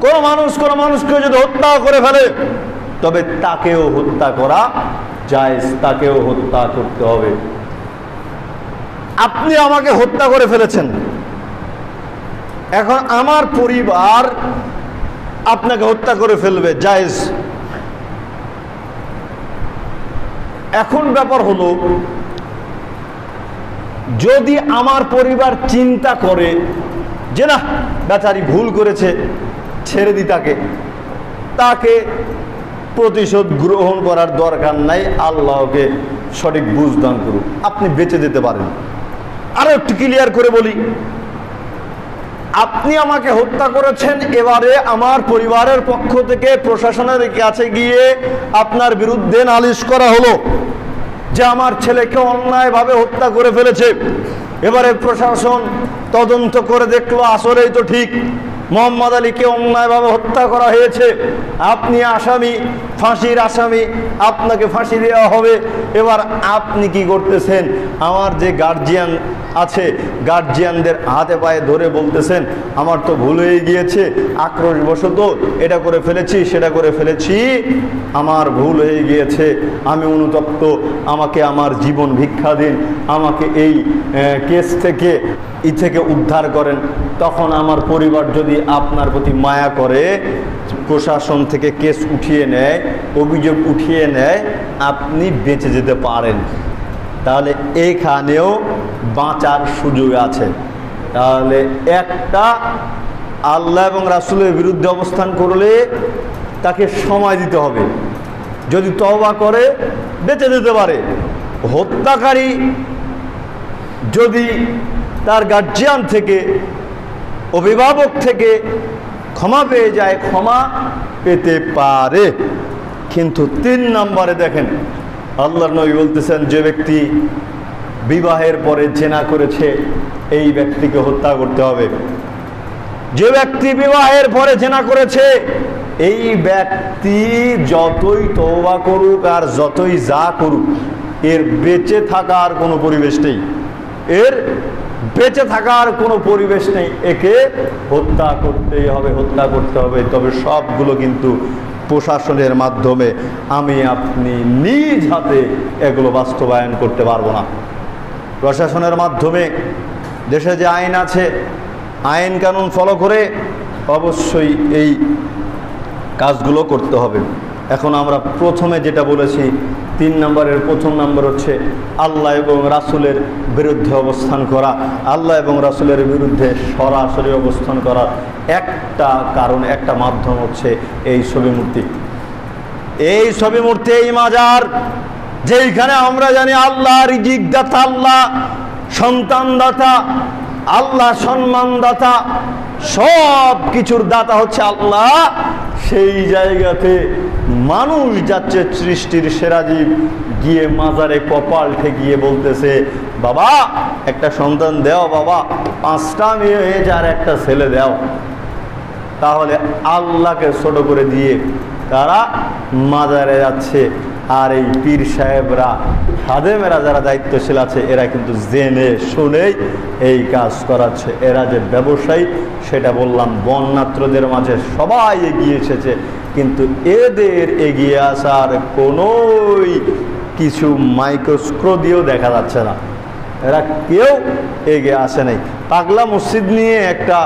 কোন মানুষ, কোন মানুষকে যদি হত্যা করে ফেলে, তবে তাকেও হত্যা করা জায়েজ, তাকেও হত্যা করতে হবে। আপনি আমাকে হত্যা করে ফেলেছেন। এখন আমার পরিবার আপনাকে হত্যা করে ফেলবে, জায়েজ। এখন ব্যাপার হলো, যদি আমার পরিবার চিন্তা করে যে না, বেচারি ভুল করেছে ছেড়ে দি তাকে। তাকে প্রতিশোধ গ্রহণ করার দরকার নাই, আল্লাহকে সঠিক বুঝদান করুক। আপনি বেঁচে যেতে পারেন। আরও একটু ক্লিয়ার করে বলি। আপনি আমাকে হত্যা করেছেন, এবারে আমার পরিবারের পক্ষ থেকে প্রশাসনের কাছে গিয়ে আপনার বিরুদ্ধে নালিশ করা হলো যে আমার ছেলেকে অন্যায়ভাবে হত্যা করে ফেলেছে। এবারে প্রশাসন তদন্ত করে দেখল, আসলেই তো ঠিক। মোহাম্মদ আলীকে অন্যায়ভাবে হত্যা করা হয়েছে। আপনি আসামি, ফাঁসির আসামি, আপনাকে ফাঁসি দেওয়া হবে। এবার আপনি কি করতেছেন? আমার যে গার্জিয়ান আছে গার্জিয়ানদের হাতে পায়ে ধরে বলতেছেন, আমার তো ভুল হয়ে গিয়েছে, আক্রোশবশত এটা করে ফেলেছি, সেটা করে ফেলেছি, আমার ভুল হয়ে গিয়েছে, আমি অনুতপ্ত, আমাকে আমার জীবন ভিক্ষা দিন, আমাকে এই কেস থেকে ই থেকে উদ্ধার করেন, তখন আমার পরিবার যদি আপনার প্রতি মায়া করে, প্রশাসন থেকে কেস উঠিয়ে নেয়, অভিযোগ উঠিয়ে নেয়, আপনি বেঁচে যেতে পারেন। তাহলে এখানেও বাঁচার সুযোগ আছে। তাহলে একটা আল্লাহ এবং রাসুলের বিরুদ্ধে অবস্থান করলে তাকে সময় দিতে হবে। যদি তওবা করে, বেঁচে যেতে পারে। হত্যাকারী যদি তার গার্জিয়ান থেকে, অভিভাবক থেকে ক্ষমা পেয়ে যায়, ক্ষমা পেতে পারে। কিন্তু তিন নম্বরে দেখেন আল্লাহ নবী বলতেছেন, যে ব্যক্তি বিবাহের পরে জেনা করেছে, এই ব্যক্তিকে হত্যা করতে হবে। যে ব্যক্তি বিবাহের পরে জেনা করেছে, এই ব্যক্তি যতই তওবা করুক আর যতই যা করুক, এর বেঁচে থাকার কোনো পরিবেশ নেই। এর বেঁচে থাকার কোনো পরিবেশ নেই। একে হত্যা করতেই হবে, হত্যা করতে হবে। তবে সবগুলো কিন্তু প্রশাসনের মাধ্যমে আমি আপনি নিজ হাতে এগুলো বাস্তবায়ন করতে পারব না। প্রশাসনের মাধ্যমে দেশে যে আইন আছে, আইন কানুন ফলো করে অবশ্যই এই কাজগুলো করতে হবে। এখন আমরা প্রথমে যেটা বলেছি, তিন নম্বরের প্রথম নম্বর হচ্ছে আল্লাহ এবং রাসুলের বিরুদ্ধে অবস্থান করা। আল্লাহ এবং রাসুলের বিরুদ্ধে সরাসরি অবস্থান করার একটা কারণ, একটা মাধ্যম হচ্ছে এই ছবি মূর্তি। এই ছবি মূর্তি, এই মাজার, যেইখানে আমরা জানি আল্লাহ রিজিক দাতা আল্লাহ সন্তান দাতা আল্লাহ সম্মান দাতা সব কিছুর দাতা হচ্ছে আল্লাহ। সেই জায়গাতে মানুষ যাচ্ছে সৃষ্টির সেরা জীব, গিয়ে মাজারে কপাল ঠেকিয়ে বলতেছে, বাবা, একটা সন্তান দেও বাবা, পাঁচটা মেয়ে হয়েছে আর একটা ছেলে দেও। তাহলে আল্লাহকে ছোট করে দিয়ে তারা মাজারে যাচ্ছে? আর এই পীর সাহেবরা খাদেমেরা যারা দায়িত্বশীল আছে, এরা কিন্তু জেনে শুনেই এই কাজ করাচ্ছে। এরা যে ব্যবসায়ী, সেটা বললাম বন্যাত্রদের মাঝে সবাই এগিয়ে এসেছে। কিন্তু এদের এগিয়ে আসার কোনোই কিছু মাইক্রোস্ক্রো দিয়েও দেখা যাচ্ছে না। এরা কেউ এগিয়ে আসে নাই। পাগলা মসজিদ নিয়ে একটা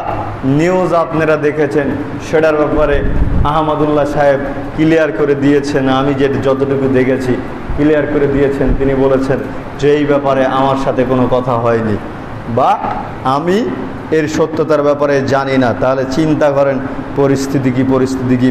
নিউজ আপনারা দেখেছেন, সেটার ব্যাপারে আহমদুল্লাহ সাহেব ক্লিয়ার করে দিয়েছেন, আমি যে যতটুকু দেখেছি ক্লিয়ার করে দিয়েছেন। তিনি বলেছেন যে এই ব্যাপারে আমার সাথে কোনো কথা হয়নি। বা আমি এর সত্যতার ব্যাপারে জানি না। তাহলে চিন্তা করেন, পরিস্থিতি কি পরিস্থিতি কি?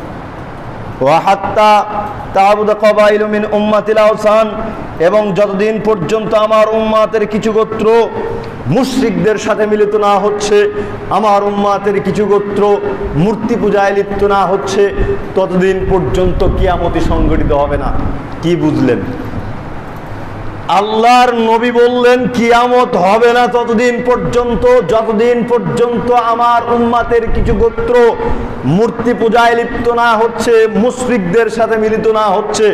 ওয়াহাত্তা তাবুদ কবাইল মিন উম্মাতিল আওসান, এবং যতদিন পর্যন্ত আমার উম্মাতের কিছু গোত্র মুশ্রিকদের সাথে মিলিত না হচ্ছে, আমার উম্মাতের কিছু গোত্র মূর্তি পূজায় লিপ্ত না হচ্ছে, ততদিন পর্যন্ত কিয়ামতি সংগঠিত হবে না। কি বুঝলেন? আল্লাহর নবী বললেন, কিয়ামত হবে না ততদিন পর্যন্ত, যতদিন পর্যন্ত আমার উম্মাতের কিছু গোত্র মূর্তি পূজায় লিপ্ত না হচ্ছে, মুশরিকদের সাথে মিলিত না হচ্ছে।